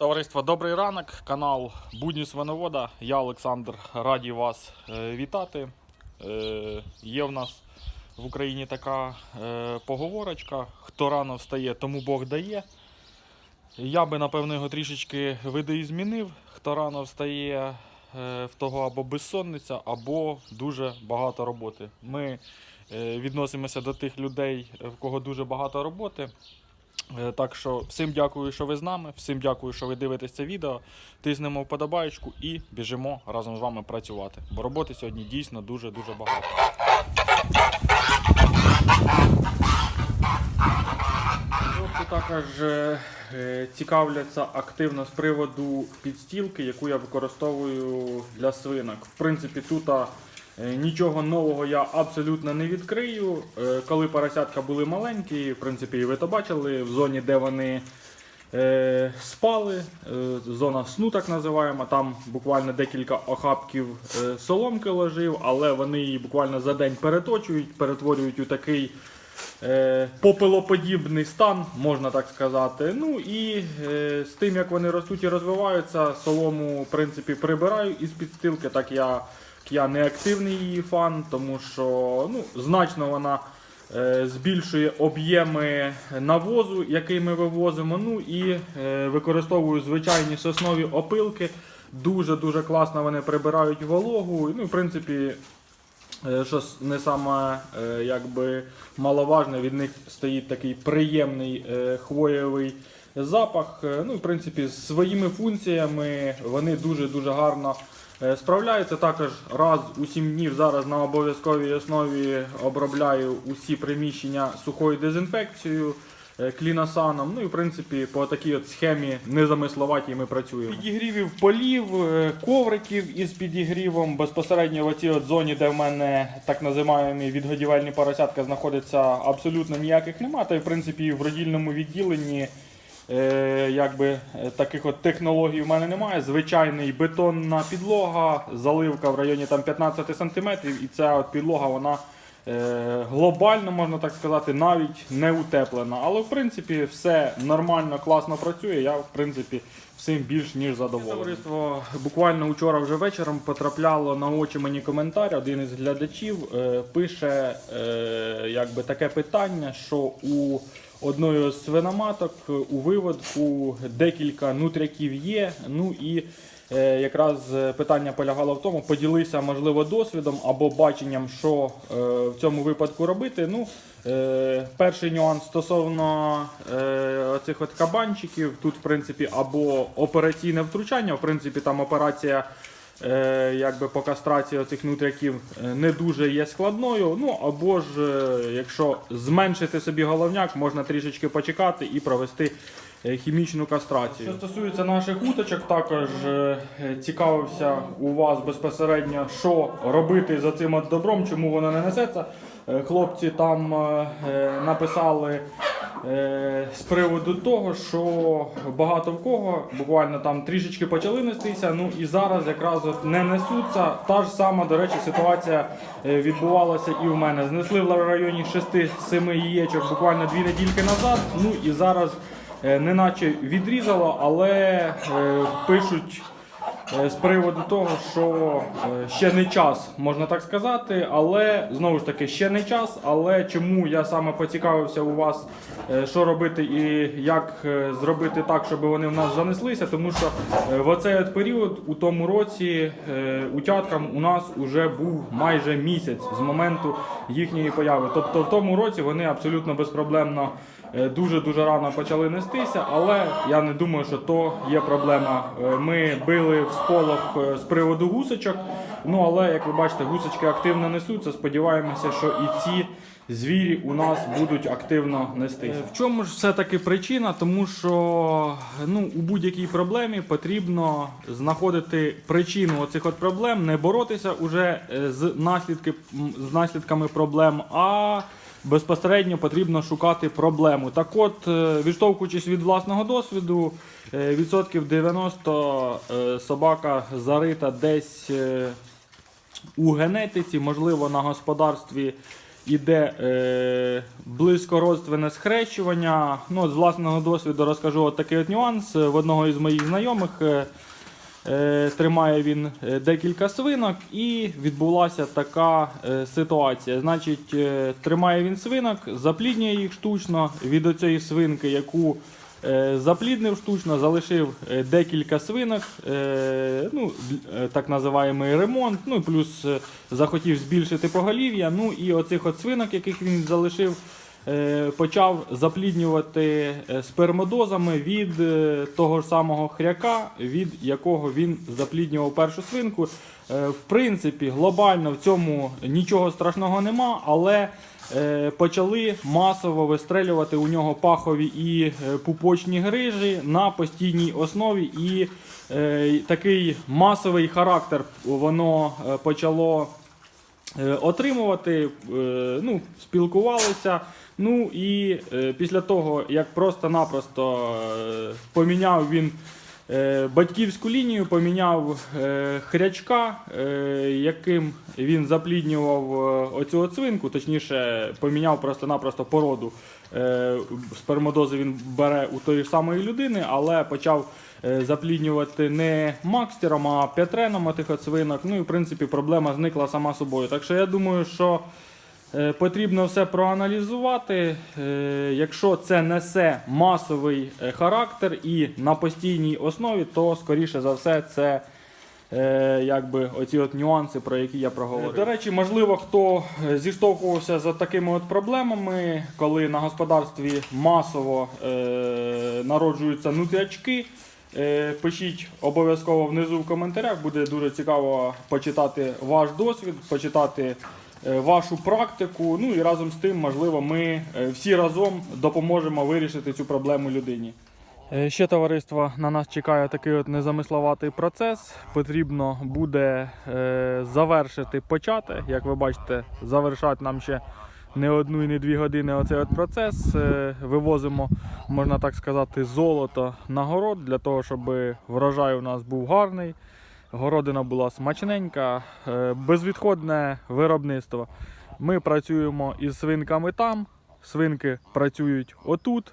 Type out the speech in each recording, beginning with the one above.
Товариство, добрий ранок, канал Будні Свиновода. Я Олександр, радий вас е, вітати. Е, є в нас в Україні така е, поговорочка: хто рано встає, тому Бог дає. Я би, напевно, його трішечки видоізмінив. Хто рано встає, в того або безсонниця, або дуже багато роботи. Ми відносимося до тих людей, в кого дуже багато роботи. Е, Так що всім дякую, що ви з нами. Всім дякую, що ви дивитесь це відео. Тиснемо вподобаєчку і біжимо разом з вами працювати. Бо роботи сьогодні дійсно дуже дуже багато. Хлопці також е, е, цікавляться активно з приводу підстілки, яку я використовую для свинок. В принципі, тут нічого нового я абсолютно не відкрию. Е, Коли поросятка були маленькі, в принципі, ви то бачили в зоні, де вони е, спали, е, зона сну так називаємо. Там буквально декілька охапків е, соломки ложив, але вони її буквально за день переточують, перетворюють у такий е, попелоподібний стан, можна так сказати. Ну і е, з тим, як вони ростуть і розвиваються, солому в принципі прибираю із підстилки, так я, я не активний її фан, тому що ну, значно вона. е, Збільшує об'єми навозу, який ми вивозимо. Ну і е, використовую звичайні соснові опилки. Дуже дуже класно вони прибирають вологу. Ну, в принципі, Е, Що не саме е, якби маловажне, від них стоїть такий приємний е, хвоєвий запах. Ну, в принципі, своїми функціями вони дуже-дуже гарно е, справляються. Також раз у 7 днів зараз на обов'язковій основі обробляю усі приміщення сухою дезінфекцією. е, Кліносаном, ну і в принципі по такій от схемі незамисловатій ми працюємо. Підігрівів полів, е, ковриків із підігрівом безпосередньо в цій от зоні, де в мене так називаємо відгодівельні поросятка знаходиться, абсолютно ніяких нема. Та в принципі в родільному відділенні якби е, таких от технологій в мене немає. Звичайний бетонна підлога, заливка в районі там 15 см, і ця от підлога вона. Е, глобально, можна так сказати, навіть не утеплена. Але в принципі все нормально, класно працює. Я в принципі всім більш ніж задоволений. Буквально вчора вже вечором потрапляло на очі мені коментар. Один із глядачів е, пише е, якби таке питання, що у одної з свиноматок е, у виводку декілька нутряків є. Ну і Е, Якраз е, питання полягало в тому, поділися, можливо, досвідом або баченням, що в цьому випадку робити. Ну, перший нюанс стосовно цих от кабанчиків, тут, в принципі, або операційне втручання, в принципі, там операція. Е, якби по кастрації цих нутряків е, не дуже є складною. Ну або ж, е, якщо зменшити собі головняк, можна трішечки почекати і провести хімічну кастрацію. Що стосується наших уточок, також цікавився у вас безпосередньо, що робити за цим добром, чому воно не несеться. Хлопці там написали з приводу того, що багато в кого буквально там трішечки почали нестися. Ну і зараз якраз от не несуться. Та ж сама, до речі, ситуація е, відбувалася і в мене. Знесли в районі 6-7 яєчок буквально дві недільки назад. Ну і зараз е, неначе відрізало, але е, пишуть. Е, З приводу того, що е, ще не час, можна так сказати, але знову ж таки ще не час. Але чому я саме поцікавився у вас, е, що робити і як зробити так, щоб вони в нас занеслися, тому що в оцей от період у тому році утяткам у нас вже був майже місяць з моменту їхньої появи. Тобто в тому році вони абсолютно безпроблемно дуже-дуже рано почали нестися, але я не думаю, що то є проблема. Е, Ми били в сполох е, з приводу гусочок, ну але як ви бачите, гусочки активно несуться. Сподіваємося, що і ці звірі у нас будуть активно нестися. В чому ж все-таки причина? Тому що ну, у будь-якій проблемі потрібно знаходити причину оцих от проблем, не боротися уже е, з, наслідки, з наслідками проблем, а безпосередньо потрібно шукати проблему. Так от, е, відштовхуючись від власного досвіду, е, відсотків 90 е, собака зарита десь е, у генетиці, можливо, на господарстві іде е, близькородственне схрещування. Ну, з власного досвіду розкажу от такий от нюанс. В одного із моїх знайомих е, е, тримає він е, декілька свинок, і відбулася така е, ситуація. Значить, е, тримає він свинок, запліднює їх штучно від оцієї свинки, яку запліднив штучно, залишив е, декілька свинок, е, ну, е, так називаємо ремонт, ну плюс е, захотів збільшити поголів'я. Ну і оцих от свинок, яких він залишив, е, почав запліднювати е, спермодозами від е, того ж самого хряка, від якого він запліднював першу свинку. Е, В принципі, глобально в цьому нічого страшного нема, але е, почали масово вистрелювати у нього пахові і е, пупочні грижі на постійній основі. І е, такий масовий характер воно е, почало е, отримувати, е, ну, спілкувалися. Ну і е, після того, як просто-напросто е, поміняв він е, батьківську лінію, поміняв е, хрячка, е, яким він запліднював е, оцю от точніше, поміняв просто-напросто породу. Е, спермодози він бере у тої самої людини, але почав е, запліднювати не макстером, а п'ятреном отих от свинок. Ну і в принципі проблема зникла сама собою. Так що я думаю, що е, потрібно все проаналізувати. Е, Якщо це несе масовий е, характер і на постійній основі, то скоріше за все це. Е, якби оці от нюанси, про які я проговорив. До речі, можливо, хто е, зіштовхувався з такими от проблемами, коли на господарстві масово е, народжуються нутрячки. Е, пишіть обов'язково внизу в коментарях. Буде дуже цікаво почитати ваш досвід, почитати е, вашу практику. Ну і разом з тим, можливо, ми е, всі разом допоможемо вирішити цю проблему людині. Е, Ще товариство на нас чекає такий от незамисловатий процес. Потрібно буде е, завершити почати. Як ви бачите, завершати нам ще не одну і не дві години оцей от процес. Е, вивозимо, можна так сказати, золото на город для того, щоб врожай у нас був гарний. Городина була смачненька, е, безвідходне виробництво. Ми працюємо із свинками там, свинки працюють отут.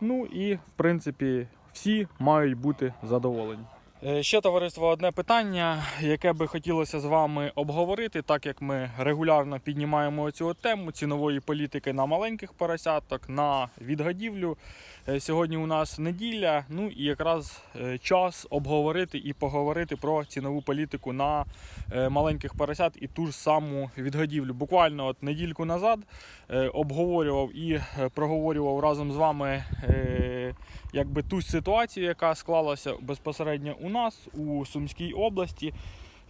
Ну і в принципі всі мають бути задоволені. Е, Ще товариство, одне питання, яке би хотілося з вами обговорити, так як ми регулярно піднімаємо цю тему цінової політики на маленьких поросяток, на відгодівлю. Е, Сьогодні у нас неділя, ну і якраз е, час обговорити і поговорити про цінову політику на маленьких поросят і ту ж саму відгодівлю. Буквально от недільку назад обговорював і проговорював разом з вами якби ту ситуацію, яка склалася безпосередньо у нас у Сумській області.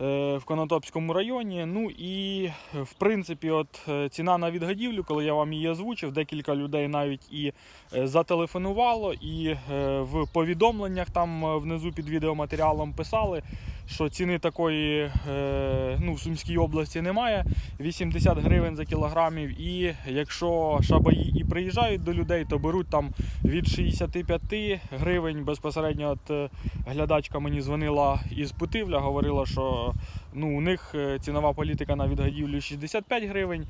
Е, В Конотопському районі. Ну і в принципі, от е, ціна на відгодівлю, коли я вам її озвучив, декілька людей навіть і е, зателефонувало, і в повідомленнях там внизу під відеоматеріалом писали, що ціни такої ну, в Сумській області немає. 80 гривень за кілограмів. І якщо шабаї і приїжджають до людей, то беруть там від 65 гривень. Безпосередньо от глядачка мені дзвонила із Путивля, говорила, що ну, у них е, цінова політика на відгодівлю 65 гривень.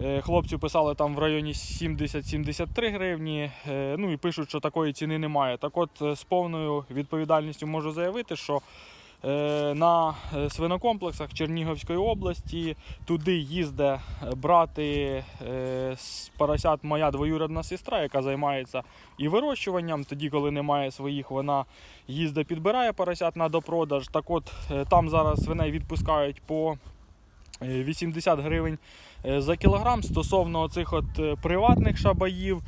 Е, Хлопці писали там в районі 70-73 гривні. Е, Ну і пишуть, що такої ціни немає. Так от з повною відповідальністю можу заявити, що на е, свинокомплексах Чернігівської області туди їздить брати е, з поросят моя двоюрідна сестра, яка займається і вирощуванням. Тоді, коли немає своїх, вона їздить, підбирає поросят на допродаж. Так от е, там зараз свиней відпускають по е, 80 гривень е, за кілограм стосовно цих от е, приватних шабаїв.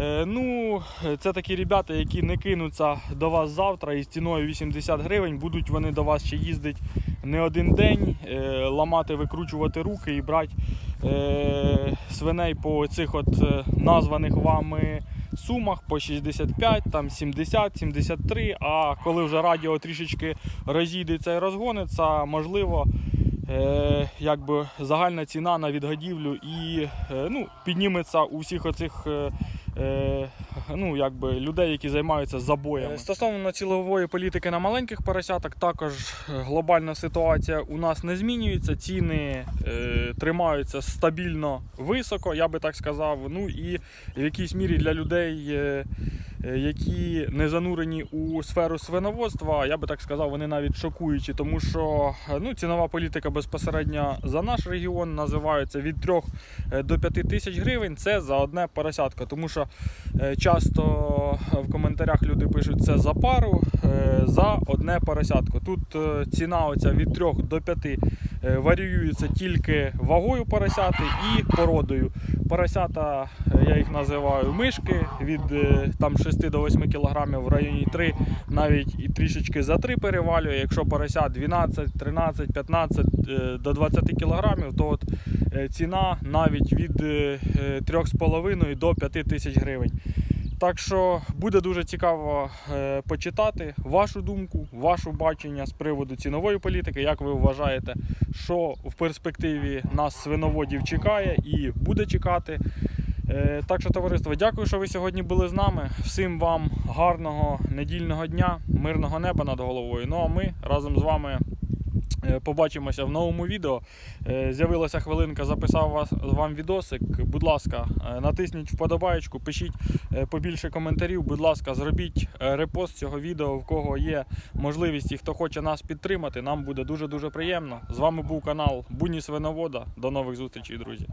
Е, Ну, е, це такі ребята, які не кинуться до вас завтра і з ціною 80 гривень будуть вони до вас ще їздити не один день, е, ламати, викручувати руки і брати е, свиней по цих от е, названих вами сумах по 65, там 70, 73. А коли вже радіо трішечки розійдеться і розгониться, можливо. Е, якби загальна ціна на відгодівлю і е, ну, підніметься у всіх оцих е, ну, якби, людей, які займаються забоями. Стосовно цілової політики на маленьких поросяток, також глобальна ситуація у нас не змінюється. Ціни е, тримаються стабільно високо, я би так сказав. Ну і в якійсь мірі для людей. Е, які не занурені у сферу свиноводства, я би так сказав, вони навіть шокуючі, тому що е, ну, цінова політика безпосередньо за наш регіон називається від 3 е, до 5 тисяч гривень. Це за одне поросятко. Тому що е, часто в коментарях люди пишуть це за пару, е, за одне поросятко. Тут е, ціна оця від 3 до 5 е, варіюється тільки вагою поросяти і породою. Поросята, е, я їх називаю мишки від е, там 6 до 8 кг в районі 3, навіть і трішечки за 3 перевалює. Якщо порося 12, 13, 15 е, до 20 кг, то от ціна навіть від е, е, 3,5 до 5 тисяч гривень. Так що буде дуже цікаво е, почитати вашу думку, ваше бачення з приводу цінової політики. Як ви вважаєте, що в перспективі нас свиноводів чекає і буде чекати. Е, Так що, товариство, дякую, що ви сьогодні були з нами. Всім вам гарного недільного дня, мирного неба над головою. Ну а ми разом з вами побачимося в новому відео. Е, З'явилася хвилинка, записав вас вам відосик. Будь ласка, е, натисніть вподобаєчку, пишіть е, побільше коментарів. Будь ласка, зробіть е, репост цього відео, в кого є можливість і хто хоче нас підтримати. Нам буде дуже дуже приємно. З вами був канал Буні Свиновода. До нових зустрічей, друзі.